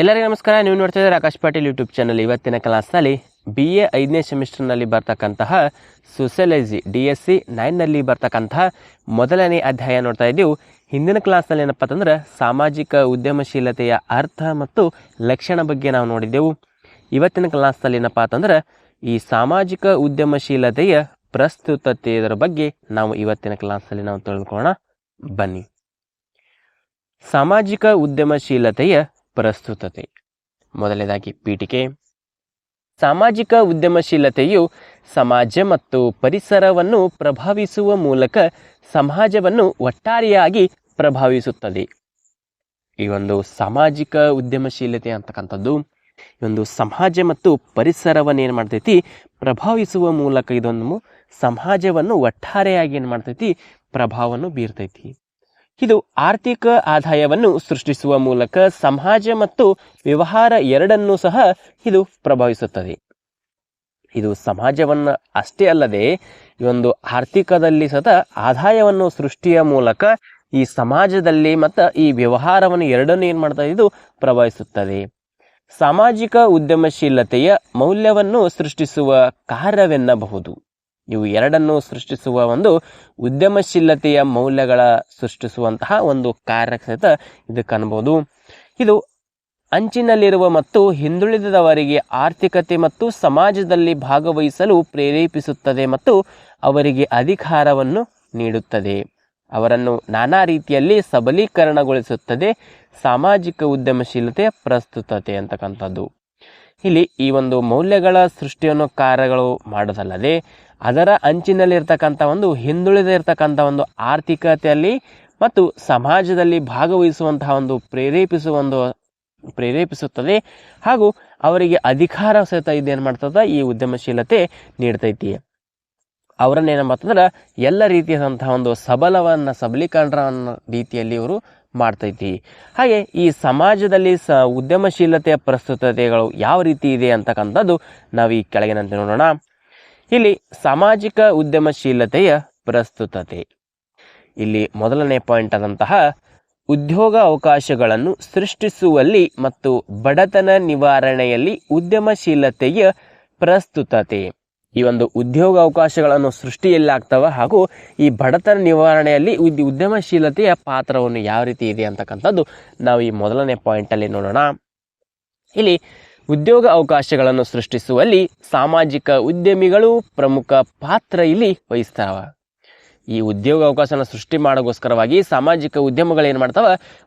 ಎಲ್ಲರಿಗೂ ನಮಸ್ಕಾರ. ನೀವು ನೋಡ್ತಾ ಇದ್ದಾರೆ ಆಕಾಶ್ ಪಾಟೀಲ್ ಯೂಟ್ಯೂಬ್ ಚಾನಲ್ ಇವತ್ತಿನ ಕ್ಲಾಸ್ನಲ್ಲಿ ಬಿ ಎ ಐದನೇ ಸೆಮಿಸ್ಟರ್ನಲ್ಲಿ ಬರ್ತಕ್ಕಂತಹ ಸೋಷಿಯಲೈಸಿ ಡಿ ಎಸ್ ಸಿ ನೈನ್ನಲ್ಲಿ ಬರ್ತಕ್ಕಂತಹ ಮೊದಲನೇ ಅಧ್ಯಾಯ ನೋಡ್ತಾ ಇದ್ದೀವಿ. ಹಿಂದಿನ ಕ್ಲಾಸ್ನಲ್ಲಿ ಏನಪ್ಪ ಅಂತಂದ್ರೆ ಸಾಮಾಜಿಕ ಉದ್ಯಮಶೀಲತೆಯ ಅರ್ಥ ಮತ್ತು ಲಕ್ಷಣ ಬಗ್ಗೆ ನಾವು ನೋಡಿದ್ದೆವು. ಇವತ್ತಿನ ಕ್ಲಾಸ್ನಲ್ಲಿ ಏನಪ್ಪ ಅಂತಂದ್ರೆ ಈ ಸಾಮಾಜಿಕ ಉದ್ಯಮಶೀಲತೆಯ ಪ್ರಸ್ತುತತೆ ಇದರ ಬಗ್ಗೆ ನಾವು ಇವತ್ತಿನ ಕ್ಲಾಸ್ನಲ್ಲಿ ನಾವು ತಿಳ್ಕೊಳ್ಳೋಣ. ಬನ್ನಿ. ಸಾಮಾಜಿಕ ಉದ್ಯಮಶೀಲತೆಯ ಪ್ರಸ್ತುತತೆ. ಮೊದಲನೇದಾಗಿ ಪೀಠಿಕೆ. ಸಾಮಾಜಿಕ ಉದ್ಯಮಶೀಲತೆಯು ಸಮಾಜ ಮತ್ತು ಪರಿಸರವನ್ನು ಪ್ರಭಾವಿಸುವ ಮೂಲಕ ಸಮಾಜವನ್ನು ಒಟ್ಟಾರೆಯಾಗಿ ಪ್ರಭಾವಿಸುತ್ತದೆ. ಈ ಒಂದು ಸಾಮಾಜಿಕ ಉದ್ಯಮಶೀಲತೆ ಅಂತಕ್ಕಂಥದ್ದು, ಈ ಒಂದು ಸಮಾಜ ಮತ್ತು ಪರಿಸರವನ್ನು ಏನು ಮಾಡ್ತೈತಿ, ಪ್ರಭಾವಿಸುವ ಮೂಲಕ ಇದೊಂದು ಸಮಾಜವನ್ನು ಒಟ್ಟಾರೆಯಾಗಿ ಏನು ಮಾಡ್ತೈತಿ, ಪ್ರಭಾವವನ್ನು ಬೀರ್ತೈತಿ. ಇದು ಆರ್ಥಿಕ ಆದಾಯವನ್ನು ಸೃಷ್ಟಿಸುವ ಮೂಲಕ ಸಮಾಜ ಮತ್ತು ವ್ಯವಹಾರ ಎರಡನ್ನೂ ಸಹ ಇದು ಪ್ರಭಾವಿಸುತ್ತದೆ. ಇದು ಸಮಾಜವನ್ನು ಅಷ್ಟೇ ಅಲ್ಲದೆ ಈ ಒಂದು ಆರ್ಥಿಕದಲ್ಲಿ ಸತ ಆದಾಯವನ್ನು ಸೃಷ್ಟಿಯ ಮೂಲಕ ಈ ಸಮಾಜದಲ್ಲಿ ಮತ್ತು ಈ ವ್ಯವಹಾರವನ್ನು ಎರಡನ್ನೂ ಏನು ಮಾಡ್ತದೆ ಇದು ಪ್ರಭಾವಿಸುತ್ತದೆ. ಸಾಮಾಜಿಕ ಉದ್ಯಮಶೀಲತೆಯ ಮೌಲ್ಯವನ್ನು ಸೃಷ್ಟಿಸುವ ಕಾರ್ಯವೆನ್ನಬಹುದು. ಇವು ಎರಡನ್ನು ಸೃಷ್ಟಿಸುವ ಒಂದು ಉದ್ಯಮಶೀಲತೆಯ ಮೌಲ್ಯಗಳ ಸೃಷ್ಟಿಸುವಂತಹ ಒಂದು ಕಾರ್ಯ ಸಹಿತ ಇದಕ್ಕೆ ಇದು ಅಂಚಿನಲ್ಲಿರುವ ಮತ್ತು ಹಿಂದುಳಿದವರಿಗೆ ಆರ್ಥಿಕತೆ ಮತ್ತು ಸಮಾಜದಲ್ಲಿ ಭಾಗವಹಿಸಲು ಪ್ರೇರೇಪಿಸುತ್ತದೆ ಮತ್ತು ಅವರಿಗೆ ಅಧಿಕಾರವನ್ನು ನೀಡುತ್ತದೆ. ಅವರನ್ನು ನಾನಾ ರೀತಿಯಲ್ಲಿ ಸಬಲೀಕರಣಗೊಳಿಸುತ್ತದೆ, ಸಾಮಾಜಿಕ ಉದ್ಯಮಶೀಲತೆ, ಪ್ರಸ್ತುತತೆ ಅಂತಕ್ಕಂಥದ್ದು. ಇಲ್ಲಿ ಈ ಒಂದು ಮೌಲ್ಯಗಳ ಸೃಷ್ಟಿಯನ್ನು ಕಾರ್ಯಗಳು ಮಾಡೋದಲ್ಲದೆ ಅದರ ಅಂಚಿನಲ್ಲಿರ್ತಕ್ಕಂಥ ಒಂದು ಹಿಂದುಳಿದ ಇರ್ತಕ್ಕಂಥ ಒಂದು ಆರ್ಥಿಕತೆಯಲ್ಲಿ ಮತ್ತು ಸಮಾಜದಲ್ಲಿ ಭಾಗವಹಿಸುವಂತಹ ಒಂದು ಪ್ರೇರೇಪಿಸುವ ಒಂದು ಪ್ರೇರೇಪಿಸುತ್ತದೆ. ಹಾಗೂ ಅವರಿಗೆ ಅಧಿಕಾರ ಸಹಿತ ಇದೇನು ಮಾಡ್ತದ? ಈ ಉದ್ಯಮಶೀಲತೆ ನೀಡ್ತೈತಿ. ಅವರನ್ನ ಏನ ಮಾಡ್ತಂದ್ರೆ? ಎಲ್ಲ ರೀತಿಯಾದಂತಹ ಒಂದು ಸಬಲವನ್ನು ಸಬಲೀಕರಣ ರೀತಿಯಲ್ಲಿ ಇವರು ಮಾಡ್ತೈತಿ. ಹಾಗೆ ಈ ಸಮಾಜದಲ್ಲಿ ಸ ಉದ್ಯಮಶೀಲತೆಯ ಪ್ರಸ್ತುತತೆಗಳು ಯಾವ ರೀತಿ ಇದೆ ಅಂತಕ್ಕಂಥದ್ದು ನಾವು ಈ ಕೆಳಗಿನಂತೆ ನೋಡೋಣ. ಇಲ್ಲಿ ಸಾಮಾಜಿಕ ಉದ್ಯಮಶೀಲತೆಯ ಪ್ರಸ್ತುತತೆ. ಇಲ್ಲಿ ಮೊದಲನೇ ಪಾಯಿಂಟ್ ಆದಂತಹ ಉದ್ಯೋಗ ಅವಕಾಶಗಳನ್ನು ಸೃಷ್ಟಿಸುವಲ್ಲಿ ಮತ್ತು ಬಡತನ ನಿವಾರಣೆಯಲ್ಲಿ ಉದ್ಯಮಶೀಲತೆಯ ಪ್ರಸ್ತುತತೆ. ಈ ಒಂದು ಉದ್ಯೋಗ ಅವಕಾಶಗಳನ್ನು ಸೃಷ್ಟಿಯಲ್ಲಿ ಆಗ್ತವ ಹಾಗೂ ಈ ಬಡತನ ನಿವಾರಣೆಯಲ್ಲಿ ಉದ್, ಉದ್ಯಮಶೀಲತೆಯ ಪಾತ್ರವನ್ನು ಯಾವ ರೀತಿ ಇದೆ ಅಂತಕ್ಕಂಥದ್ದು ನಾವು ಈ ಮೊದಲನೇ ಪಾಯಿಂಟಲ್ಲಿ ನೋಡೋಣ. ಇಲ್ಲಿ ಉದ್ಯೋಗ ಅವಕಾಶಗಳನ್ನು ಸೃಷ್ಟಿಸುವಲ್ಲಿ ಸಾಮಾಜಿಕ ಉದ್ಯಮಿಗಳು ಪ್ರಮುಖ ಪಾತ್ರ ಇಲ್ಲಿ ವಹಿಸ್ತಾವ. ಈ ಉದ್ಯೋಗ ಅವಕಾಶನ ಸೃಷ್ಟಿ ಮಾಡೋಗೋಸ್ಕರವಾಗಿ ಸಾಮಾಜಿಕ ಉದ್ಯಮಗಳು ಏನು ಮಾಡ್ತಾವ?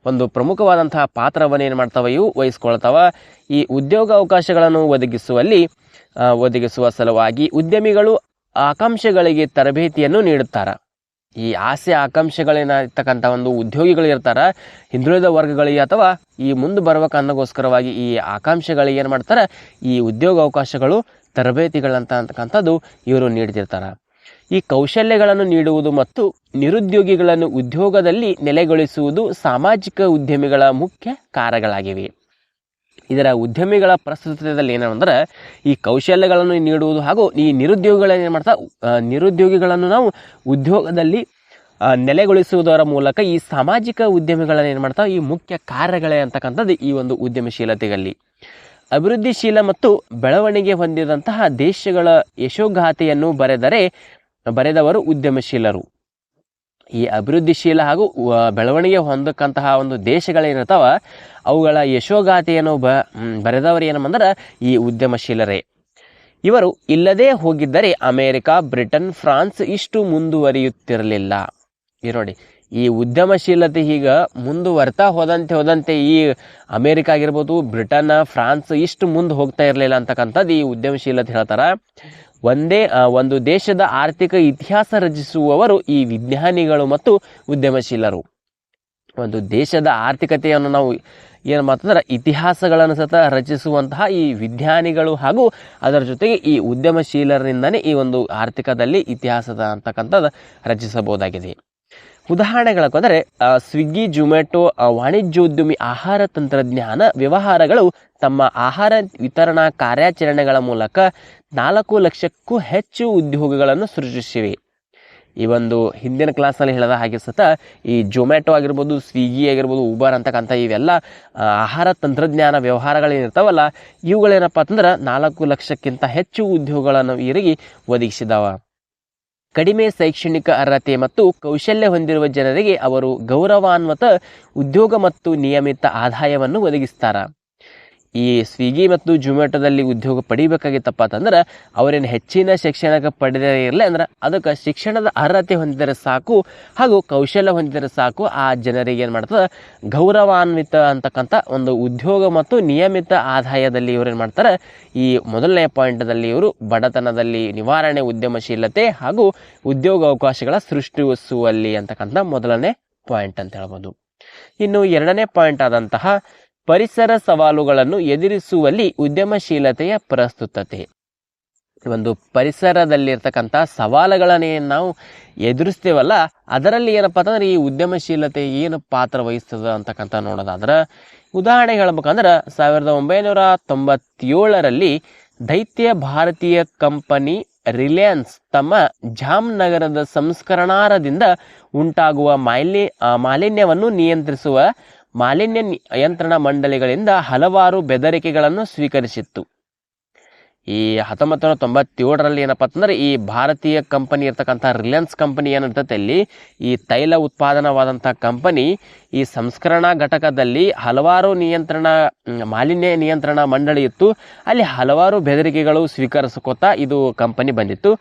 ಒಂದು ಪ್ರಮುಖವಾದಂತಹ ಪಾತ್ರವನ್ನು ಏನು ಮಾಡ್ತಾವ? ಇವು ವಹಿಸ್ಕೊಳ್ತಾವ. ಈ ಉದ್ಯೋಗ ಅವಕಾಶಗಳನ್ನು ಒದಗಿಸುವಲ್ಲಿ ಒದಗಿಸುವ ಸಲುವಾಗಿ ಉದ್ಯಮಿಗಳು ಆಕಾಂಕ್ಷೆಗಳಿಗೆ ತರಬೇತಿಯನ್ನು ನೀಡುತ್ತಾರೆ. ಈ ಆಸೆ ಆಕಾಂಕ್ಷೆಗಳೇನಾಗಿರ್ತಕ್ಕಂಥ ಒಂದು ಉದ್ಯೋಗಿಗಳು ಇರ್ತಾರ, ಹಿಂದುಳಿದ ವರ್ಗಗಳಿಗೆ ಅಥವಾ ಈ ಮುಂದೆ ಬರ್ಬೇಕನ್ನೋಗೋಸ್ಕರವಾಗಿ ಈ ಆಕಾಂಕ್ಷೆಗಳಿಗೆ ಏನು ಮಾಡ್ತಾರೆ, ಈ ಉದ್ಯೋಗ ಅವಕಾಶಗಳು, ತರಬೇತಿಗಳಂತ ಅಂತಕ್ಕಂಥದ್ದು ಇವರು ನೀಡ್ತಿರ್ತಾರೆ. ಈ ಕೌಶಲ್ಯಗಳನ್ನು ನೀಡುವುದು ಮತ್ತು ನಿರುದ್ಯೋಗಿಗಳನ್ನು ಉದ್ಯೋಗದಲ್ಲಿ ನೆಲೆಗೊಳಿಸುವುದು ಸಾಮಾಜಿಕ ಉದ್ಯಮಿಗಳ ಮುಖ್ಯ ಕಾರ್ಯಗಳಾಗಿವೆ. ಇದರ ಉದ್ಯಮಿಗಳ ಪ್ರಸ್ತುತದಲ್ಲಿ ಏನಂದ್ರೆ ಈ ಕೌಶಲ್ಯಗಳನ್ನು ನೀಡುವುದು ಹಾಗೂ ಈ ನಿರುದ್ಯೋಗಿಗಳನ್ನು ಏನು ಮಾಡ್ತಾ ನಿರುದ್ಯೋಗಿಗಳನ್ನು ನಾವು ಉದ್ಯೋಗದಲ್ಲಿ ನೆಲೆಗೊಳಿಸುವುದರ ಮೂಲಕ ಈ ಸಾಮಾಜಿಕ ಉದ್ಯಮಿಗಳನ್ನು ಏನು ಮಾಡ್ತಾವೆ ಈ ಮುಖ್ಯ ಕಾರ್ಯಗಳೇ ಅಂತಕ್ಕಂಥದ್ದು ಈ ಒಂದು ಉದ್ಯಮಶೀಲತೆಯಲ್ಲಿ. ಅಭಿವೃದ್ಧಿಶೀಲ ಮತ್ತು ಬೆಳವಣಿಗೆ ಹೊಂದಿದಂತಹ ದೇಶಗಳ ಯಶೋಗಾಥೆಯನ್ನು ಬರೆದರೆ, ಬರೆದವರು ಉದ್ಯಮಶೀಲರು. ಈ ಅಭಿವೃದ್ಧಿಶೀಲ ಹಾಗೂ ಬೆಳವಣಿಗೆ ಹೊಂದಕ್ಕಂತಹ ಒಂದು ದೇಶಗಳೇನಿರ್ತಾವ, ಅವುಗಳ ಯಶೋಗಾಥೆಯನ್ನು ಬ ಬರೆದವರು ಏನಂದ್ರೆ ಈ ಉದ್ಯಮಶೀಲರೇ. ಇವರು ಇಲ್ಲದೇ ಹೋಗಿದ್ದರೆ ಅಮೇರಿಕ, ಬ್ರಿಟನ್, ಫ್ರಾನ್ಸ್ ಇಷ್ಟು ಮುಂದುವರಿಯುತ್ತಿರಲಿಲ್ಲ. ಈ ನೋಡಿ, ಈ ಉದ್ಯಮಶೀಲತೆ ಈಗ ಮುಂದುವರ್ತಾ ಹೋದಂತೆ ಹೋದಂತೆ ಈ ಅಮೇರಿಕ ಆಗಿರ್ಬೋದು, ಬ್ರಿಟನ್, ಫ್ರಾನ್ಸ್ ಇಷ್ಟು ಮುಂದೆ ಹೋಗ್ತಾ ಇರಲಿಲ್ಲ ಅಂತಕ್ಕಂಥದ್ದು ಈ ಉದ್ಯಮಶೀಲತೆ ಹೇಳ್ತಾರ. ಒಂದೇ ಒಂದು ದೇಶದ ಆರ್ಥಿಕ ಇತಿಹಾಸ ರಚಿಸುವವರು ಈ ವಿಜ್ಞಾನಿಗಳು ಮತ್ತು ಉದ್ಯಮಶೀಲರು. ಒಂದು ದೇಶದ ಆರ್ಥಿಕತೆಯನ್ನು ನಾವು ಏನು ಮಾತಂದ್ರೆ, ಇತಿಹಾಸಗಳನ್ನು ಸತ ರಚಿಸುವಂತಹ ಈ ವಿಜ್ಞಾನಿಗಳು ಹಾಗೂ ಅದರ ಜೊತೆಗೆ ಈ ಉದ್ಯಮಶೀಲರಿಂದನೇ ಈ ಒಂದು ಆರ್ಥಿಕದಲ್ಲಿ ಇತಿಹಾಸದ ಅಂತಕ್ಕಂಥದ್ದು ರಚಿಸಬಹುದಾಗಿದೆ. ಉದಾಹರಣೆಗಳಕ್ಕೋದರೆ ಸ್ವಿಗ್ಗಿ, ಜೊಮ್ಯಾಟೊ ವಾಣಿಜ್ಯೋದ್ಯಮಿ ಆಹಾರ ತಂತ್ರಜ್ಞಾನ ವ್ಯವಹಾರಗಳು ತಮ್ಮ ಆಹಾರ ವಿತರಣಾ ಕಾರ್ಯಾಚರಣೆಗಳ ಮೂಲಕ ನಾಲ್ಕು ಲಕ್ಷಕ್ಕೂ ಹೆಚ್ಚು ಉದ್ಯೋಗಗಳನ್ನು ಸೃಷ್ಟಿಸಿವೆ. ಈ ಒಂದು ಹಿಂದಿನ ಕ್ಲಾಸಲ್ಲಿ ಹೇಳಿದ ಹಾಗೆ ಸತ, ಈ ಜೊಮ್ಯಾಟೊ ಆಗಿರ್ಬೋದು, ಸ್ವಿಗ್ಗಿ ಆಗಿರ್ಬೋದು, ಉಬರ್ ಅಂತಕ್ಕಂಥ ಇವೆಲ್ಲ ಆಹಾರ ತಂತ್ರಜ್ಞಾನ ವ್ಯವಹಾರಗಳೇನಿರ್ತಾವಲ್ಲ ಇವುಗಳೇನಪ್ಪ ಅಂತಂದ್ರೆ ನಾಲ್ಕು ಲಕ್ಷಕ್ಕಿಂತ ಹೆಚ್ಚು ಉದ್ಯೋಗಗಳನ್ನು ಇವರಿಗೆ ಒದಗಿಸಿದಾವ. ಕಡಿಮೆ ಶೈಕ್ಷಣಿಕ ಅರ್ಹತೆ ಮತ್ತು ಕೌಶಲ್ಯ ಹೊಂದಿರುವ ಜನರಿಗೆ ಅವರು ಗೌರವಾನ್ವಿತ ಉದ್ಯೋಗ ಮತ್ತು ನಿಯಮಿತ ಆದಾಯವನ್ನು ಒದಗಿಸ್ತಾರ. ಈ ಸ್ವಿಗ್ಗಿ ಮತ್ತು ಜೊಮ್ಯಾಟೊದಲ್ಲಿ ಉದ್ಯೋಗ ಪಡಿಬೇಕಾಗಿತ್ತಪ್ಪ ಅಂತಂದ್ರೆ ಅವರೇನು ಹೆಚ್ಚಿನ ಶಿಕ್ಷಣಕ್ಕೆ ಪಡೆದೇ ಇರಲಿ ಅಂದ್ರೆ, ಅದಕ್ಕೆ ಶಿಕ್ಷಣದ ಅರ್ಹತೆ ಹೊಂದಿದರೆ ಸಾಕು, ಹಾಗೂ ಕೌಶಲ್ಯ ಹೊಂದಿದರೆ ಸಾಕು, ಆ ಜನರಿಗೆ ಏನು ಮಾಡ್ತದೆ? ಗೌರವಾನ್ವಿತ ಅಂತಕ್ಕಂಥ ಒಂದು ಉದ್ಯೋಗ ಮತ್ತು ನಿಯಮಿತ ಆದಾಯದಲ್ಲಿ ಇವ್ರು ಏನು ಮಾಡ್ತಾರೆ? ಈ ಮೊದಲನೇ ಪಾಯಿಂಟದಲ್ಲಿ ಇವರು ಬಡತನದಲ್ಲಿ ನಿವಾರಣೆ, ಉದ್ಯಮಶೀಲತೆ ಹಾಗೂ ಉದ್ಯೋಗ ಅವಕಾಶಗಳ ಸೃಷ್ಟಿಸುವಲ್ಲಿ ಅಂತಕ್ಕಂಥ ಮೊದಲನೇ ಪಾಯಿಂಟ್ ಅಂತ ಹೇಳ್ಬೋದು. ಇನ್ನು ಎರಡನೇ ಪಾಯಿಂಟ್ ಆದಂತಹ ಪರಿಸರ ಸವಾಲುಗಳನ್ನು ಎದುರಿಸುವಲ್ಲಿ ಉದ್ಯಮಶೀಲತೆಯ ಪ್ರಸ್ತುತತೆ. ಒಂದು ಪರಿಸರದಲ್ಲಿರ್ತಕ್ಕಂಥ ಸವಾಲುಗಳನ್ನೇ ನಾವು ಎದುರಿಸ್ತೇವಲ್ಲ, ಅದರಲ್ಲಿ ಏನಪ್ಪ ಅಂತಂದ್ರೆ ಈ ಉದ್ಯಮಶೀಲತೆ ಏನು ಪಾತ್ರ ವಹಿಸ್ತದ ಅಂತಕ್ಕಂಥ ನೋಡೋದಾದ್ರೆ ಉದಾಹರಣೆ ಹೇಳ್ಬೇಕಂದ್ರೆ ಸಾವಿರದ ಒಂಬೈನೂರ ತೊಂಬತ್ತೇಳರಲ್ಲಿ ದೈತ್ಯ ಭಾರತೀಯ ಕಂಪನಿ ರಿಲಯನ್ಸ್ ತಮ್ಮ ಜಾಮ್ನಗರದ ಸಂಸ್ಕರಣಾರದಿಂದ ಉಂಟಾಗುವ ಮಾಲಿ ಮಾಲಿನ್ಯವನ್ನು ನಿಯಂತ್ರಿಸುವ ಮಾಲಿನ್ಯ ನಿಯಂತ್ರಣ ಮಂಡಳಿಗಳಿಂದ ಹಲವಾರು ಬೆದರಿಕೆಗಳನ್ನು ಸ್ವೀಕರಿಸಿತ್ತು. ಈ ಹತ್ತೊಂಬತ್ತು ನೂರ ತೊಂಬತ್ತೇಳರಲ್ಲಿ ಏನಪ್ಪ ಅಂತಂದ್ರೆ ಈ ಭಾರತೀಯ ಕಂಪನಿ ಇರ್ತಕ್ಕಂಥ ರಿಲಯನ್ಸ್ ಕಂಪನಿ ಏನಿರ್ತೈತೆ ಅಲ್ಲಿ, ಈ ತೈಲ ಉತ್ಪಾದನವಾದಂಥ ಕಂಪನಿ ಈ ಸಂಸ್ಕರಣಾ ಘಟಕದಲ್ಲಿ ಹಲವಾರು ನಿಯಂತ್ರಣ ಮಾಲಿನ್ಯ ನಿಯಂತ್ರಣ ಮಂಡಳಿ ಇತ್ತು. ಅಲ್ಲಿ ಹಲವಾರು ಬೆದರಿಕೆಗಳು ಸ್ವೀಕರಿಸ್ಕೋತಾ ಇದು ಕಂಪನಿ ಬಂದಿತ್ತು.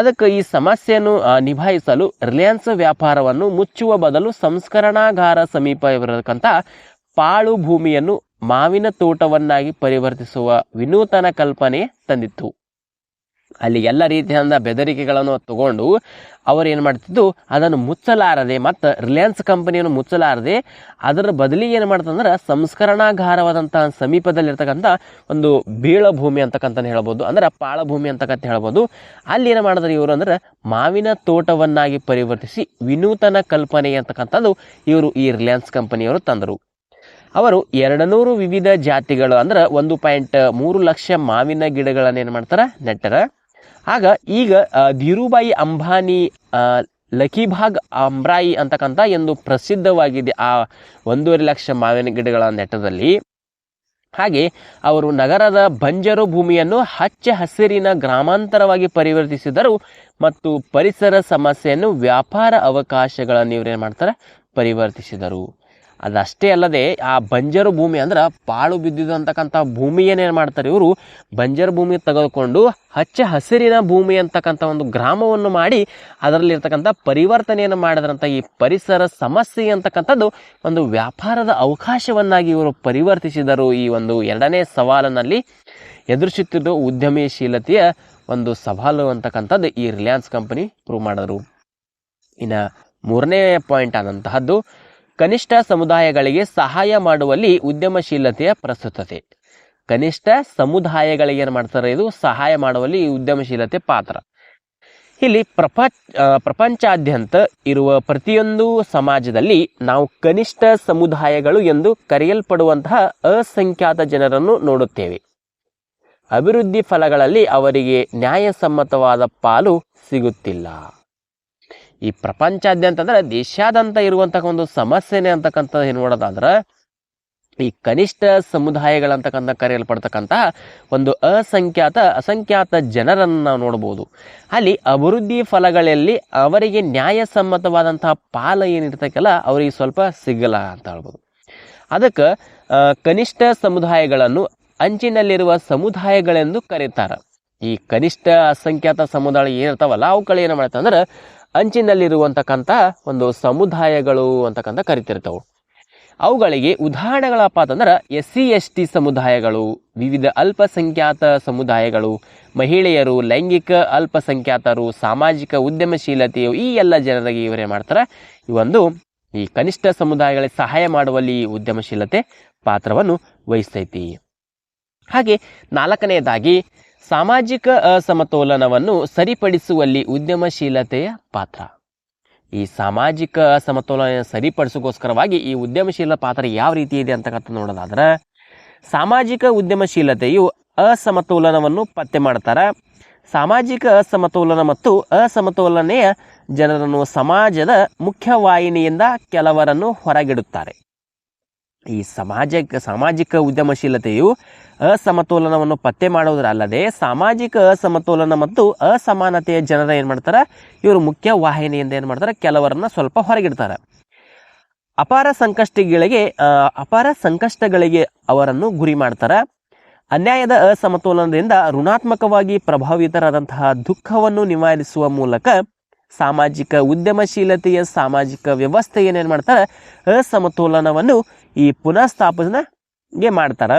ಅದಕ್ಕೆ ಈ ಸಮಸ್ಯೆಯನ್ನು ನಿಭಾಯಿಸಲು ರಿಲಯನ್ಸ್ ವ್ಯಾಪಾರವನ್ನು ಮುಚ್ಚುವ ಬದಲು ಸಂಸ್ಕರಣಾಗಾರ ಸಮೀಪ ಇರತಕ್ಕಂಥ ಪಾಳು ಭೂಮಿಯನ್ನು ಮಾವಿನ ತೋಟವನ್ನಾಗಿ ಪರಿವರ್ತಿಸುವ ವಿನೂತನ ಕಲ್ಪನೆ ತಂದಿತ್ತು. ಅಲ್ಲಿ ಎಲ್ಲ ರೀತಿಯಾದ ಬೆದರಿಕೆಗಳನ್ನು ತಗೊಂಡು ಅವರು ಏನು ಮಾಡ್ತಿದ್ದು, ಅದನ್ನು ಮುಚ್ಚಲಾರದೆ, ಮತ್ತು ರಿಲಯನ್ಸ್ ಕಂಪನಿಯನ್ನು ಮುಚ್ಚಲಾರದೆ, ಅದರ ಬದಲಿ ಏನು ಮಾಡ್ತಂದ್ರೆ ಸಂಸ್ಕರಣಾಗಾರವಾದಂತಹ ಸಮೀಪದಲ್ಲಿರ್ತಕ್ಕಂಥ ಒಂದು ಬೀಳಭೂಮಿ ಭೂಮಿ ಅಂತಕ್ಕಂತ ಹೇಳ್ಬೋದು, ಅಂದ್ರೆ ಪಾಳಭೂಮಿ ಅಂತಕ್ಕಂಥ ಅಂತಕ್ಕಂತ ಹೇಳ್ಬೋದು. ಅಲ್ಲಿ ಏನು ಮಾಡಿದ್ರೆ ಇವರು ಅಂದ್ರೆ ಮಾವಿನ ತೋಟವನ್ನಾಗಿ ಪರಿವರ್ತಿಸಿ ವಿನೂತನ ಕಲ್ಪನೆ ಅಂತಕ್ಕಂಥದ್ದು ಇವರು ಈ ರಿಲಯನ್ಸ್ ಕಂಪನಿಯವರು ತಂದರು. ಅವರು ಎರಡು ನೂರು ವಿವಿಧ ಜಾತಿಗಳು ಅಂದ್ರೆ ಒಂದು ಪಾಯಿಂಟ್ ಮೂರು ಲಕ್ಷ ಮಾವಿನ ಗಿಡಗಳನ್ನು ಏನು ಮಾಡ್ತಾರೆ? ನೆಟ್ಟರ. ಆಗ ಈಗ ಧೀರುಬಾಯಿ ಅಂಬಾನಿ ಲಕಿಭಾಗ್ ಅಂಬ್ರಾಯಿ ಅಂತಕ್ಕಂಥ ಎಂದು ಪ್ರಸಿದ್ಧವಾಗಿದೆ ಆ ಒಂದೂವರೆ ಲಕ್ಷ ಮಾವಿನ ಗಿಡಗಳ ನೆಟ್ಟದಲ್ಲಿ. ಹಾಗೆ ಅವರು ನಗರದ ಬಂಜರು ಭೂಮಿಯನ್ನು ಹಚ್ಚ ಹಸಿರಿನ ಗ್ರಾಮಾಂತರವಾಗಿ ಪರಿವರ್ತಿಸಿದರು ಮತ್ತು ಪರಿಸರ ಸಮಸ್ಯೆಯನ್ನು ವ್ಯಾಪಾರ ಅವಕಾಶಗಳನ್ನು ಇವ್ರು ಏನು ಮಾಡ್ತಾರೆ? ಪರಿವರ್ತಿಸಿದರು. ಅದಷ್ಟೇ ಅಲ್ಲದೆ ಆ ಬಂಜರು ಭೂಮಿ ಅಂದ್ರೆ ಪಾಳು ಬಿದ್ದಿದ್ದು ಅಂತಕ್ಕಂಥ ಭೂಮಿ ಏನೇನು ಮಾಡ್ತಾರೆ ಇವರು? ಬಂಜರು ಭೂಮಿ ತೆಗೆದುಕೊಂಡು ಹಚ್ಚ ಹಸಿರಿನ ಭೂಮಿ ಅಂತಕ್ಕಂಥ ಒಂದು ಗ್ರಾಮವನ್ನು ಮಾಡಿ ಅದರಲ್ಲಿರ್ತಕ್ಕಂಥ ಪರಿವರ್ತನೆಯನ್ನು ಮಾಡಿದ್ರಂಥ ಈ ಪರಿಸರ ಸಮಸ್ಯೆ ಅಂತಕ್ಕಂಥದ್ದು ಒಂದು ವ್ಯಾಪಾರದ ಅವಕಾಶವನ್ನಾಗಿ ಇವರು ಪರಿವರ್ತಿಸಿದರು ಈ ಒಂದು ಎರಡನೇ ಸವಾಲಿನಲ್ಲಿ. ಎದುರಿಸುತ್ತಿರುವ ಉದ್ಯಮಶೀಲತೆಯ ಒಂದು ಸವಾಲು ಅಂತಕ್ಕಂಥದ್ದು ಈ ರಿಲಯನ್ಸ್ ಕಂಪನಿ ಪ್ರೂವ್ ಮಾಡಿದ್ರು. ಇನ್ನು ಮೂರನೇ ಪಾಯಿಂಟ್ ಆದಂತಹದ್ದು ಕನಿಷ್ಠ ಸಮುದಾಯಗಳಿಗೆ ಸಹಾಯ ಮಾಡುವಲ್ಲಿ ಉದ್ಯಮಶೀಲತೆಯ ಪ್ರಸ್ತುತತೆ. ಕನಿಷ್ಠ ಸಮುದಾಯಗಳಿಗೆ ಏನು ಮಾಡ್ತಾರೆ ಇದು? ಸಹಾಯ ಮಾಡುವಲ್ಲಿ ಉದ್ಯಮಶೀಲತೆ ಪಾತ್ರ. ಇಲ್ಲಿ ಪ್ರಪಂಚ ಪ್ರಪಂಚಾದ್ಯಂತ ಇರುವ ಪ್ರತಿಯೊಂದು ಸಮಾಜದಲ್ಲಿ ನಾವು ಕನಿಷ್ಠ ಸಮುದಾಯಗಳು ಎಂದು ಕರೆಯಲ್ಪಡುವಂತಹ ಅಸಂಖ್ಯಾತ ಜನರನ್ನು ನೋಡುತ್ತೇವೆ. ಅಭಿವೃದ್ಧಿ ಫಲಗಳಲ್ಲಿ ಅವರಿಗೆ ನ್ಯಾಯಸಮ್ಮತವಾದ ಪಾಲು ಸಿಗುತ್ತಿಲ್ಲ. ಈ ಪ್ರಪಂಚಾದ್ಯಂತ ಅಂದ್ರೆ ದೇಶಾದ್ಯಂತ ಇರುವಂತಹ ಒಂದು ಸಮಸ್ಯೆನೆ ಅಂತಕ್ಕಂಥದ್ದು ಏನು ನೋಡೋದಾದ್ರೆ ಈ ಕನಿಷ್ಠ ಸಮುದಾಯಗಳಂತಕ್ಕಂಥ ಕರೆಯಲ್ಪಡ್ತಕ್ಕಂತಹ ಒಂದು ಅಸಂಖ್ಯಾತ ಅಸಂಖ್ಯಾತ ಜನರನ್ನು ನಾವು ನೋಡ್ಬೋದು. ಅಲ್ಲಿ ಅಭಿವೃದ್ಧಿ ಫಲಗಳಲ್ಲಿ ಅವರಿಗೆ ನ್ಯಾಯಸಮ್ಮತವಾದಂತಹ ಪಾಲ ಏನಿರ್ತಕ್ಕಲ್ಲ ಅವರಿಗೆ ಸ್ವಲ್ಪ ಸಿಗಲ್ಲ ಅಂತ ಹೇಳ್ಬೋದು. ಅದಕ್ಕೆ ಕನಿಷ್ಠ ಸಮುದಾಯಗಳನ್ನು ಅಂಚಿನಲ್ಲಿರುವ ಸಮುದಾಯಗಳೆಂದು ಕರೀತಾರೆ. ಈ ಕನಿಷ್ಠ ಅಸಂಖ್ಯಾತ ಸಮುದಾಯ ಏನಿರ್ತಾವಲ್ಲ, ಅವುಗಳು ಏನು ಮಾಡ್ತಂದ್ರೆ ಅಂಚಿನಲ್ಲಿರುವಂತಕ್ಕಂಥ ಒಂದು ಸಮುದಾಯಗಳು ಅಂತಕ್ಕಂಥ ಕರಿತಿರ್ತವು. ಅವುಗಳಿಗೆ ಉದಾಹರಣೆಗಳಪ್ಪ ಅಂತಂದ್ರೆ ಎಸ್ ಸಿ ಎಸ್ ಟಿ ಸಮುದಾಯಗಳು, ವಿವಿಧ ಅಲ್ಪಸಂಖ್ಯಾತ ಸಮುದಾಯಗಳು, ಮಹಿಳೆಯರು, ಲೈಂಗಿಕ ಅಲ್ಪಸಂಖ್ಯಾತರು, ಸಾಮಾಜಿಕ ಉದ್ಯಮಶೀಲತೆಯು ಈ ಎಲ್ಲ ಜನರಿಗೆ ಇವರೇ ಮಾಡ್ತಾರೆ. ಈ ಒಂದು ಈ ಕನಿಷ್ಠ ಸಮುದಾಯಗಳಿಗೆ ಸಹಾಯ ಮಾಡುವಲ್ಲಿ ಉದ್ಯಮಶೀಲತೆ ಪಾತ್ರವನ್ನು ವಹಿಸ್ತೈತಿ. ಹಾಗೆ ನಾಲ್ಕನೆಯದಾಗಿ ಸಾಮಾಜಿಕ ಅಸಮತೋಲನವನ್ನು ಸರಿಪಡಿಸುವಲ್ಲಿ ಉದ್ಯಮಶೀಲತೆಯ ಪಾತ್ರ. ಈ ಸಾಮಾಜಿಕ ಅಸಮತೋಲನ ಸರಿಪಡಿಸೋಕೋಸ್ಕರವಾಗಿ ಈ ಉದ್ಯಮಶೀಲ ಪಾತ್ರ ಯಾವ ರೀತಿ ಇದೆ ಅಂತಕ್ಕಂಥ ನೋಡೋದಾದ್ರೆ, ಸಾಮಾಜಿಕ ಉದ್ಯಮಶೀಲತೆಯು ಅಸಮತೋಲನವನ್ನು ಪತ್ತೆ ಮಾಡ್ತಾರೆ. ಸಾಮಾಜಿಕ ಅಸಮತೋಲನ ಮತ್ತು ಅಸಮತೋಲನೆಯ ಜನರನ್ನು ಸಮಾಜದ ಮುಖ್ಯವಾಹಿನಿಯಿಂದ ಕೆಲವರನ್ನು ಹೊರಗಿಡುತ್ತಾರೆ. ಈ ಸಮಾಜಕ್ಕೆ ಸಾಮಾಜಿಕ ಉದ್ಯಮಶೀಲತೆಯು ಅಸಮತೋಲನವನ್ನು ಪತ್ತೆ ಮಾಡುವುದರಲ್ಲದೆ ಸಾಮಾಜಿಕ ಅಸಮತೋಲನ ಮತ್ತು ಅಸಮಾನತೆಯ ಜನರ ಏನು ಮಾಡ್ತಾರೆ? ಇವರು ಮುಖ್ಯ ವಾಹಿನಿಯಿಂದ ಏನು ಮಾಡ್ತಾರೆ? ಕೆಲವರನ್ನ ಸ್ವಲ್ಪ ಹೊರಗಿಡ್ತಾರೆ. ಅಪಾರ ಸಂಕಷ್ಟಗಳಿಗೆ ಅಪಾರ ಸಂಕಷ್ಟಗಳಿಗೆ ಅವರನ್ನು ಗುರಿ ಮಾಡ್ತಾರೆ. ಅನ್ಯಾಯದ ಅಸಮತೋಲನದಿಂದ ಋಣಾತ್ಮಕವಾಗಿ ಪ್ರಭಾವಿತರಾದಂತಹ ದುಃಖವನ್ನು ನಿವಾರಿಸುವ ಮೂಲಕ ಸಾಮಾಜಿಕ ಉದ್ಯಮಶೀಲತೆಯ, ಸಾಮಾಜಿಕ ವ್ಯವಸ್ಥೆ ಏನೇನು ಮಾಡ್ತಾರೆ? ಅಸಮತೋಲನವನ್ನು ಈ ಪುನಃಸ್ಥಾಪನೆಗೆ ಮಾಡ್ತಾರೆ.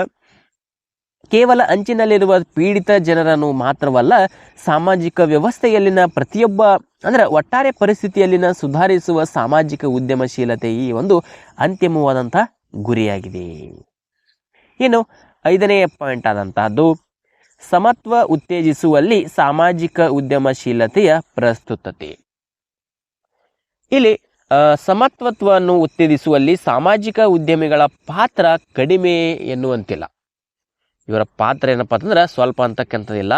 ಕೇವಲ ಅಂಚಿನಲ್ಲಿರುವ ಪೀಡಿತ ಜನರನ್ನು ಮಾತ್ರವಲ್ಲ, ಸಾಮಾಜಿಕ ವ್ಯವಸ್ಥೆಯಲ್ಲಿನ ಪ್ರತಿಯೊಬ್ಬ, ಅಂದರೆ ಒಟ್ಟಾರೆ ಪರಿಸ್ಥಿತಿಯಲ್ಲಿನ ಸುಧಾರಿಸುವ ಸಾಮಾಜಿಕ ಉದ್ಯಮಶೀಲತೆ ಈ ಒಂದು ಅಂತಿಮವಾದಂಥ ಗುರಿಯಾಗಿದೆ. ಇನ್ನು ಐದನೆಯ ಪಾಯಿಂಟ್ ಆದಂತಹದ್ದು, ಸಮತ್ವ ಉತ್ತೇಜಿಸುವಲ್ಲಿ ಸಾಮಾಜಿಕ ಉದ್ಯಮಶೀಲತೆಯ ಪ್ರಸ್ತುತತೆ. ಇಲ್ಲಿ ಸಮತ್ವತ್ವವನ್ನು ಉತ್ತೇಜಿಸುವಲ್ಲಿ ಸಾಮಾಜಿಕ ಉದ್ಯಮಿಗಳ ಪಾತ್ರ ಕಡಿಮೆ ಎನ್ನುವಂತಿಲ್ಲ. ಇವರ ಪಾತ್ರ ಏನಪ್ಪ ಅಂತಂದ್ರೆ ಸ್ವಲ್ಪ ಅಂತಕ್ಕಂಥದ್ದಿಲ್ಲ.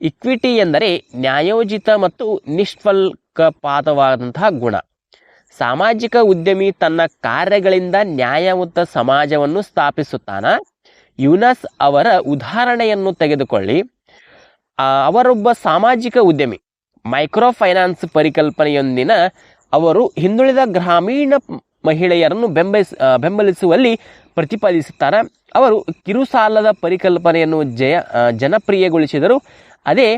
ಇಕ್ವಿಟಿ ಎಂದರೆ ನ್ಯಾಯೋಚಿತ ಮತ್ತು ನಿಷ್ಫಲ್ಕಪಾತವಾದಂತಹ ಗುಣ. ಸಾಮಾಜಿಕ ಉದ್ಯಮಿ ತನ್ನ ಕಾರ್ಯಗಳಿಂದ ನ್ಯಾಯಯುತ ಸಮಾಜವನ್ನು ಸ್ಥಾಪಿಸುತ್ತಾನ. ಯುನಸ್ ಅವರ ಉದಾಹರಣೆಯನ್ನು ತೆಗೆದುಕೊಳ್ಳಿ. ಅವರೊಬ್ಬ ಸಾಮಾಜಿಕ ಉದ್ಯಮಿ, ಮೈಕ್ರೋ ಫೈನಾನ್ಸ್ ಪರಿಕಲ್ಪನೆಯೊಂದಿನ ಅವರು ಹಿಂದುಳಿದ ಗ್ರಾಮೀಣ ಮಹಿಳೆಯರನ್ನು ಬೆಂಬಲಿಸ ಬೆಂಬಲಿಸುವಲ್ಲಿ ಪ್ರತಿಪಾದಿಸುತ್ತಾರೆ. ಅವರು ಕಿರುಸಾಲದ ಪರಿಕಲ್ಪನೆಯನ್ನು ಜಯ ಜನಪ್ರಿಯಗೊಳಿಸಿದರು. ಅದೇ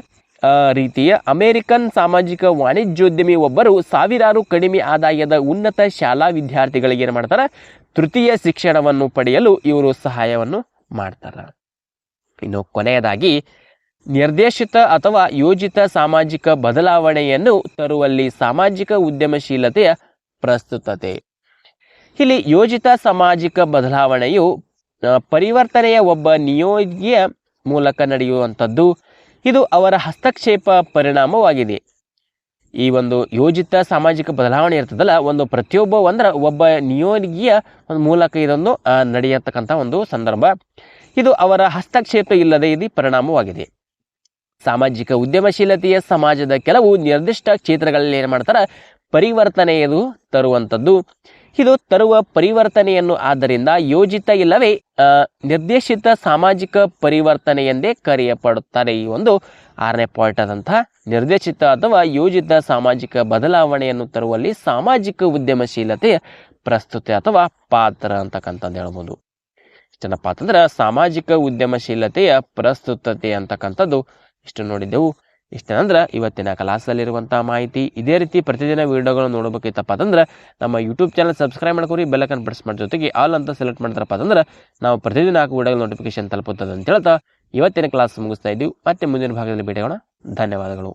ರೀತಿಯ ಅಮೆರಿಕನ್ ಸಾಮಾಜಿಕ ವಾಣಿಜ್ಯೋದ್ಯಮಿ ಒಬ್ಬರು ಸಾವಿರಾರು ಕಡಿಮೆ ಆದಾಯದ ಉನ್ನತ ಶಾಲಾ ವಿದ್ಯಾರ್ಥಿಗಳಿಗೆ ಏನು ಮಾಡ್ತಾರೆ? ತೃತೀಯ ಶಿಕ್ಷಣವನ್ನು ಪಡೆಯಲು ಇವರು ಸಹಾಯವನ್ನು ಮಾಡ್ತಾರೆ. ಇನ್ನು ಕೊನೆಯದಾಗಿ ನಿರ್ದೇಶಿತ ಅಥವಾ ಯೋಜಿತ ಸಾಮಾಜಿಕ ಬದಲಾವಣೆಯನ್ನು ತರುವಲ್ಲಿ ಸಾಮಾಜಿಕ ಉದ್ಯಮಶೀಲತೆಯ ಪ್ರಸ್ತುತತೆ. ಇಲ್ಲಿ ಯೋಜಿತ ಸಾಮಾಜಿಕ ಬದಲಾವಣೆಯು ಪರಿವರ್ತನೆಯ ಒಬ್ಬ ನಿಯೋಗಿಯ ಮೂಲಕ ನಡೆಯುವಂಥದ್ದು. ಇದು ಅವರ ಹಸ್ತಕ್ಷೇಪ ಪರಿಣಾಮವಾಗಿದೆ. ಈ ಒಂದು ಯೋಜಿತ ಸಾಮಾಜಿಕ ಬದಲಾವಣೆ ಇರ್ತದಲ್ಲ, ಒಂದು ಪ್ರತಿಯೊಬ್ಬ ಅಂದ್ರೆ ಒಬ್ಬ ನಿಯೋಗಿಯ ಮೂಲಕ ಇದೊಂದು ನಡೆಯತಕ್ಕಂಥ ಒಂದು ಸಂದರ್ಭ. ಇದು ಅವರ ಹಸ್ತಕ್ಷೇಪ ಇಲ್ಲದೆ ಇದು ಪರಿಣಾಮವಾಗಿದೆ. ಸಾಮಾಜಿಕ ಉದ್ಯಮಶೀಲತೆಯ ಸಮಾಜದ ಕೆಲವು ನಿರ್ದಿಷ್ಟ ಕ್ಷೇತ್ರಗಳಲ್ಲಿ ಏನು ಮಾಡ್ತಾರೆ? ಪರಿವರ್ತನೆಯದು ತರುವಂಥದ್ದು. ಇದು ತರುವ ಪರಿವರ್ತನೆಯನ್ನು ಆದ್ದರಿಂದ ಯೋಜಿತ ಇಲ್ಲವೇ ನಿರ್ದೇಶಿತ ಸಾಮಾಜಿಕ ಪರಿವರ್ತನೆ ಎಂದೇ ಕರೆಯಪಡುತ್ತಾರೆ ಈ ಒಂದು ಆರನೇ ಪಾಯಿಂಟ್ ಆದಂತಹ ನಿರ್ದೇಶಿತ ಅಥವಾ ಯೋಜಿತ ಸಾಮಾಜಿಕ ಬದಲಾವಣೆಯನ್ನು ತರುವಲ್ಲಿ ಸಾಮಾಜಿಕ ಉದ್ಯಮಶೀಲತೆಯ ಪ್ರಸ್ತುತಿ ಅಥವಾ ಪಾತ್ರ ಅಂತಕ್ಕಂಥದ್ದು ಹೇಳ್ಬೋದು. ಇಷ್ಟನಪ್ಪ ಅಂತಂದ್ರೆ ಸಾಮಾಜಿಕ ಉದ್ಯಮಶೀಲತೆಯ ಪ್ರಸ್ತುತತೆ ಅಂತಕ್ಕಂಥದ್ದು. ಇಷ್ಟು ನೋಡಿದ್ದೆವು. ಇಷ್ಟೇನಂದ್ರೆ ಇವತ್ತಿನ ಕ್ಲಾಸಲ್ಲಿರುವಂಥ ಮಾಹಿತಿ ಇದೇ ರೀತಿ ಪ್ರತಿದಿನ ವೀಡಿಯೋಗಳನ್ನು ನೋಡಬೇಕಿತ್ತಪ್ಪ ಅಂದ್ರೆ ನಮ್ಮ ಯೂಟ್ಯೂಬ್ ಚಾನಲ್ ಸಬ್ಸ್ಕ್ರೈಬ್ ಮಾಡ್ಕೊರಿ ಬೆಲ್ಲಕನ್ ಪ್ರೆಸ್ ಮಾಡೋ ಜೊತೆಗೆ ಆಲ್ ಅಂತ ಸೆಲೆಕ್ಟ್ ಮಾಡ್ತಾರಪ್ಪ ಅಂದ್ರೆ ನಾವು ಪ್ರತಿದಿನ ಹಾಕೋ ವೀಡಿಯೋಗಳ ನೋಟಿಫಿಕೇಶನ್ ತಲುಪುತ್ತದೆ ಅಂತ ಹೇಳ್ತಾ ಇವತ್ತಿನ ಕ್ಲಾಸ್ ಮುಗಿಸ್ತಾ ಇದ್ದೀವಿ. ಮತ್ತೆ ಮುಂದಿನ ಭಾಗದಲ್ಲಿ ಭೇಟಿಯಾಗೋಣ. ಧನ್ಯವಾದಗಳು.